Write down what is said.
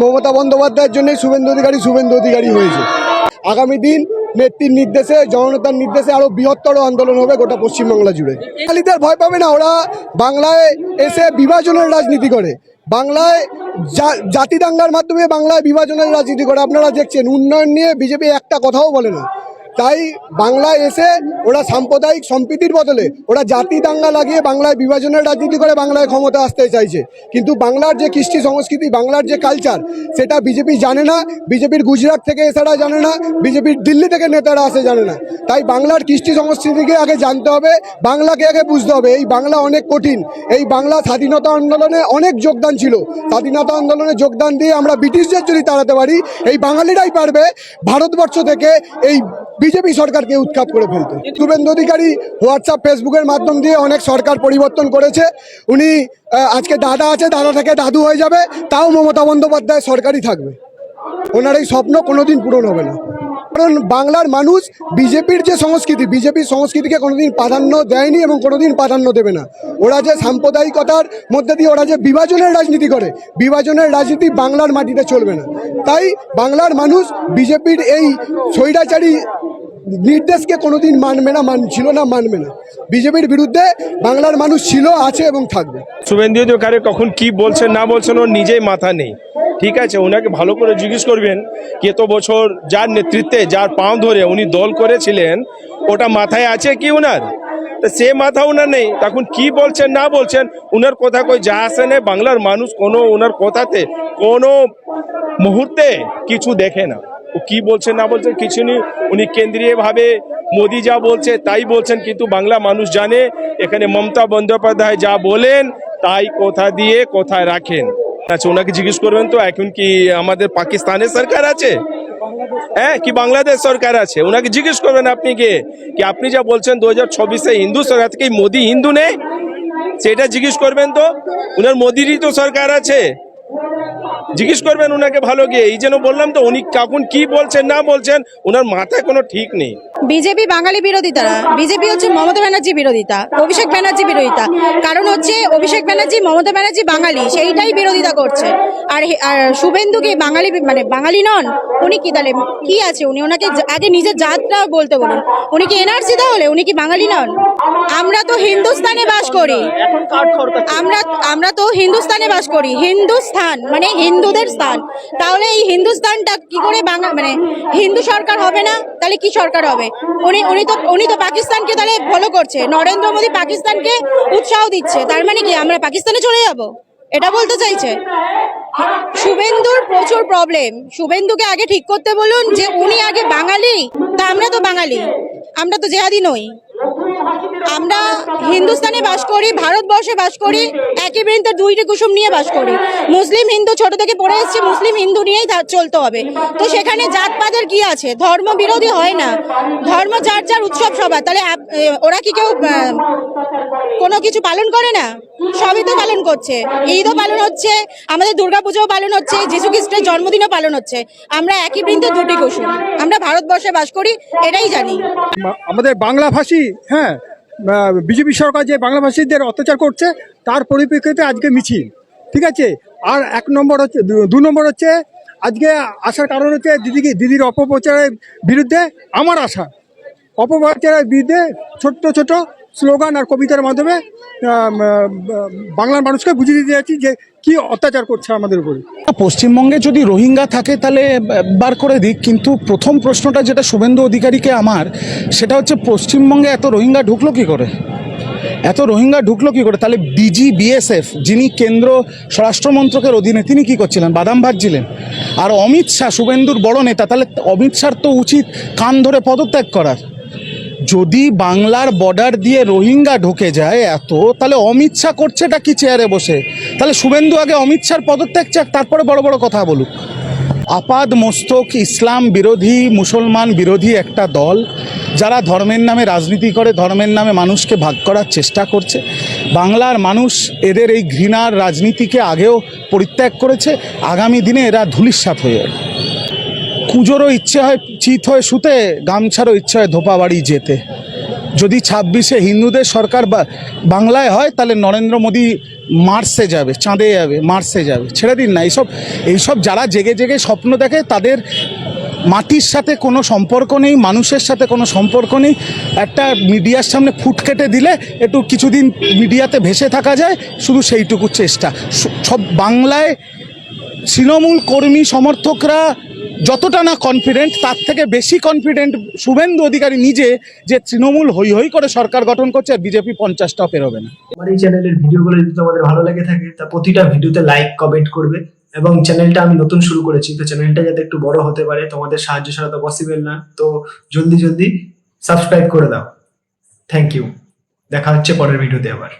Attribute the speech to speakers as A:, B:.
A: মমতা বন্দ্যোপাধ্যায়ের জন্যই শুভেন্দু অধিকারী শুভেন্দু অধিকারী হয়েছে। আগামী দিন নেত্রীর নির্দেশে, জননেতার নির্দেশে আরও বৃহত্তর আন্দোলন হবে গোটা পশ্চিমবাংলা জুড়ে। বাঙালিদের ভয় পাবে না, ওরা বাংলায় এসে বিভাজনের রাজনীতি করে। বাংলায় জাতি দাঙ্গার মাধ্যমে বাংলায় বিভাজনের রাজনীতি করে। আপনারা দেখছেন, উন্নয়ন নিয়ে বিজেপি একটা কথাও বলে না। তাই বাংলায় এসে ওরা সাম্প্রদায়িক সম্প্রীতির বদলে ওরা জাতি দাঙ্গা লাগিয়ে বাংলায় বিভাজনের রাজনীতি করে বাংলায় ক্ষমতা আসতে চাইছে। কিন্তু বাংলার যে কৃষ্টি সংস্কৃতি, বাংলার যে কালচার সেটা বিজেপি জানে না বিজেপির গুজরাট থেকে এছাড়া জানে না বিজেপির দিল্লি থেকে নেতারা আসে জানে না। তাই বাংলার কৃষ্টি সংস্কৃতিকে আগে জানতে হবে, বাংলাকে আগে বুঝতে হবে। এই বাংলা অনেক কঠিন। এই বাংলা স্বাধীনতা আন্দোলনে অনেক যোগদান ছিল। স্বাধীনতা আন্দোলনে যোগদান দিয়ে আমরা ব্রিটিশদের যদি তাড়াতে পারি, এই বাঙালিরাই পারবে ভারতবর্ষ থেকে এই বিজেপি সরকারকে উৎখাত করে ফেলতে। শুভেন্দু অধিকারী হোয়াটসঅ্যাপ ফেসবুকের মাধ্যম দিয়ে অনেক সরকার পরিবর্তন করেছে। উনি আজকে দাদা আছে, দাদা থেকে দাদু হয়ে যাবে, তাও মমতা বন্দ্যোপাধ্যায় সরকারই থাকবে। ওনার এই স্বপ্ন কোনোদিন পূরণ হবে না। কারণ বাংলার মানুষ বিজেপির যে সংস্কৃতি, বিজেপির সংস্কৃতিকে কোনোদিন প্রাধান্য দেয়নি এবং কোনোদিন প্রাধান্য দেবে না। ওরা যে সাম্প্রদায়িকতার মধ্যে দিয়ে ওরা যে বিভাজনের রাজনীতি করে, বিভাজনের রাজনীতি বাংলার মাটিতে চলবে না। তাই বাংলার মানুষ বিজেপির এই স্বৈরাচারী নির্দেশকে কোনোদিন মানবে না, মানছিল না, মানবে না। বিজেপির বিরুদ্ধে বাংলার মানুষ ছিল, আছে এবং থাকবে।
B: শুভেন্দু অধিকারী কখন কি বলছেন, না বলছেন, ওর নিজেই মাথা নেই। ঠিক আছে ওনাকে ভালো করে জিজ্ঞেস করবেন কি এত বছর যার নেতৃত্বে, যার পাও ধরে উনি দল করেছিলেন, ওটা মাথায় আছে কি ওনার তা সে মাথা ওনার নেই। তখন কি বলছেন, না বলছেন ওনার কথা কই যা আসে না, বাংলার মানুষ কোনো ওনার কথাতে কোনো মুহূর্তে কিছু দেখে না। ও কি বলছেন না বলছেন কিছু নেই। উনি কেন্দ্রীয়ভাবে মোদি যা বলছে তাই বলছেন, কিন্তু বাংলা মানুষ জানে, এখানে মমতা বন্দ্যোপাধ্যায় যা বলেন, তাই কোথা দিয়ে কোথায় রাখেন। আচ্ছা ওনাকে জিজ্ঞেস করবেন তো, এখন কি আমাদের পাকিস্তানের সরকার আছে? হ্যাঁ কি বাংলাদেশ সরকার আছে? ওনাকে জিজ্ঞেস করবেন আপনি কে? কি আপনি যা বলছেন দু হাজার চব্বিশে হিন্দু সরকার থেকে মোদি হিন্দু নেই? সেটা জিজ্ঞেস করবেন তো। উনার মোদিরই তো সরকার আছে। জিজ্ঞেস করবেন ওনাকে ভালো গিয়ে। এই যেন বললাম তো, উনি কখন কি বলছেন, না বলছেন, ওনার মাথায় কোনো ঠিক নেই।
C: বিজেপি বাঙালি বিরোধিতা। না বিজেপি হচ্ছে মমতা ব্যানার্জি বিরোধিতা অভিষেক ব্যানার্জি বিরোধিতা। কারণ হচ্ছে অভিষেক ব্যানার্জি মমতা ব্যানার্জি বাঙালি সেইটাই বিরোধিতা করছে। আর আর শুভেন্দু কি বাঙালি মানে বাঙালি নন উনি কি তাহলে কি আছে উনি? ওনাকে আগে নিজের জাতটা বলতে বলুন। উনি কি এনআরসি তাহলে? উনি কি বাঙালি নন? আমরা তো হিন্দুস্তানে বাস করি। আমরা আমরা তো হিন্দুস্তানে বাস করি। হিন্দুস্তান মানে হিন্দুদের স্থান। তাহলে এই হিন্দুস্তানটা কি করে বাংলা মানে হিন্দু সরকার হবে না? তাহলে কি সরকার হবে? উনি উনি তো উনি তো পাকিস্তানকে তাহলে ফলো করছে। নরেন্দ্র মোদী পাকিস্তানকে উৎসাহ দিচ্ছে। তার মানে কি, আমরা পাকিস্তানে চলে যাব? এটা বলতে চাইছে। শুভেন্দুর প্রচুর প্রবলেম শুভেন্দুকে আগে ঠিক করতে বলুন যে উনি আগে বাঙালি, তা আমরা তো বাঙালি। আমরা তো জেহাদি নই। আমরা হিন্দুস্তানে বাস করি, ভারতবর্ষে বাস করি, একই বৃন্তের দুইটি কুসুম নিয়ে বাস করি। মুসলিম হিন্দু ছোট থেকে পড়ে এসেছি, মুসলিম হিন্দু নিয়েই চলতে হবে। তো সেখানে জাতপাতের কি আছে? ধর্ম বিরোধী হয় না। ধর্ম যার যার উৎসব সবার। তাহলে ওরা কি কেউ কোনো কিছু পালন করে না? সবই তো পালন করছে। ঈদও পালন হচ্ছে, আমাদের দুর্গাপুজোও পালন হচ্ছে যীশু খ্রিস্টের জন্মদিনও পালন হচ্ছে। আমরা একই বৃন্তের দুটি কুসুম। আমরা ভারতবর্ষে বাস করি, এটাই জানি।
D: আমাদের বাংলাভাষী হ্যাঁ? বিজেপি সরকার যে বাংলাভাষীদের অত্যাচার করছে, তার পরিপ্রেক্ষিতে আজকে মিছিল, ঠিক আছে? আর এক নম্বর হচ্ছে দু- নম্বর হচ্ছে, আজকে আসার কারণ হচ্ছে দিদিকে, দিদির অপপ্রচারের বিরুদ্ধে আমার আশা, অপপ্রচারের বিরুদ্ধে ছোট্ট ছোট স্লোগান আর কবিতার মাধ্যমে বাংলার মানুষকে বুঝিয়ে দিতে যাচ্ছি যে কি অত্যাচার করছে আমাদের উপরে।
E: পশ্চিমবঙ্গে যদি রোহিঙ্গা থাকে তাহলে বার করে দিক, কিন্তু প্রথম প্রশ্নটা যেটা শুভেন্দু অধিকারীকে আমার, সেটা হচ্ছে পশ্চিমবঙ্গে এত রোহিঙ্গা ঢুকলো কি করে? এত রোহিঙ্গা ঢুকলো কি করে? তাহলে ডিজি বিএসএফ যিনি কেন্দ্র স্বরাষ্ট্রমন্ত্রকের অধীনে, তিনি কি করছিলেন? বাদাম ভাজছিলেন। আর অমিত শাহ, শুভেন্দুর বড় নেতা, তাহলে অমিত শাহর তো উচিত কান ধরে পদত্যাগ করার। যদি বাংলার বর্ডার দিয়ে রোহিঙ্গা ঢুকে যায় এত, তাহলে অমিত শাহ করছেটা কি চেয়ারে বসে? তাহলে শুভেন্দু আগে অমিত পদত্যাগ চাক, তারপরে বড় বড় কথা বলুক। আপাদ মস্তক ইসলাম বিরোধী, মুসলমান বিরোধী একটা দল, যারা ধর্মের নামে রাজনীতি করে, ধর্মের নামে মানুষকে ভাগ করার চেষ্টা করছে। বাংলার মানুষ এদের এই ঘৃণার রাজনীতিকে আগেও পরিত্যাগ করেছে, আগামী দিনে এরা ধুলিস্বাত হয়ে যাবে। কুজোরও ইচ্ছে হয় চিত হয়ে শুতে, গামছারও ইচ্ছে হয় ধোপা বাড়ি যেতে। যদি ছাব্বিশে হিন্দুদের সরকার বাংলায় হয়, তাহলে নরেন্দ্র মোদী মার্সে যাবে, চাঁদে যাবে, মার্সে যাবে, ছেড়ে দিন না। এইসব এইসব যারা জেগে জেগে স্বপ্ন দেখে, তাদের মাটির সাথে কোনো সম্পর্ক নেই, মানুষের সাথে কোনো সম্পর্ক নেই। একটা মিডিয়ার সামনে ফুট কেটে দিলে একটু কিছুদিন মিডিয়াতে ভেসে থাকা যায়, শুধু সেইটুকু চেষ্টা। সব বাংলায় তৃণমূল কর্মী সমর্থকরা যতটা না কনফিডেন্ট তার থেকে বেশি কনফিডেন্ট শুভেন্দু অধিকারী নিজে যে তৃণমূল হই হই করে সরকার গঠন করছে আর বিজেপি পঞ্চাশটাও পেরোবে না।
F: আমার এই চ্যানেলের ভিডিওগুলো যদি তোমাদের ভালো লেগে থাকে, তা প্রতিটা ভিডিওতে লাইক কমেন্ট করবে এবং চ্যানেলটা আমি নতুন শুরু করেছি, তো চ্যানেলটা যাতে একটু বড় হতে পারে, তোমাদের সাহায্য ছাড়া তো পসিবল না। তো জলদি জলদি সাবস্ক্রাইব করে দাও। থ্যাংক ইউ দেখা হচ্ছে পরের ভিডিওতে আবার।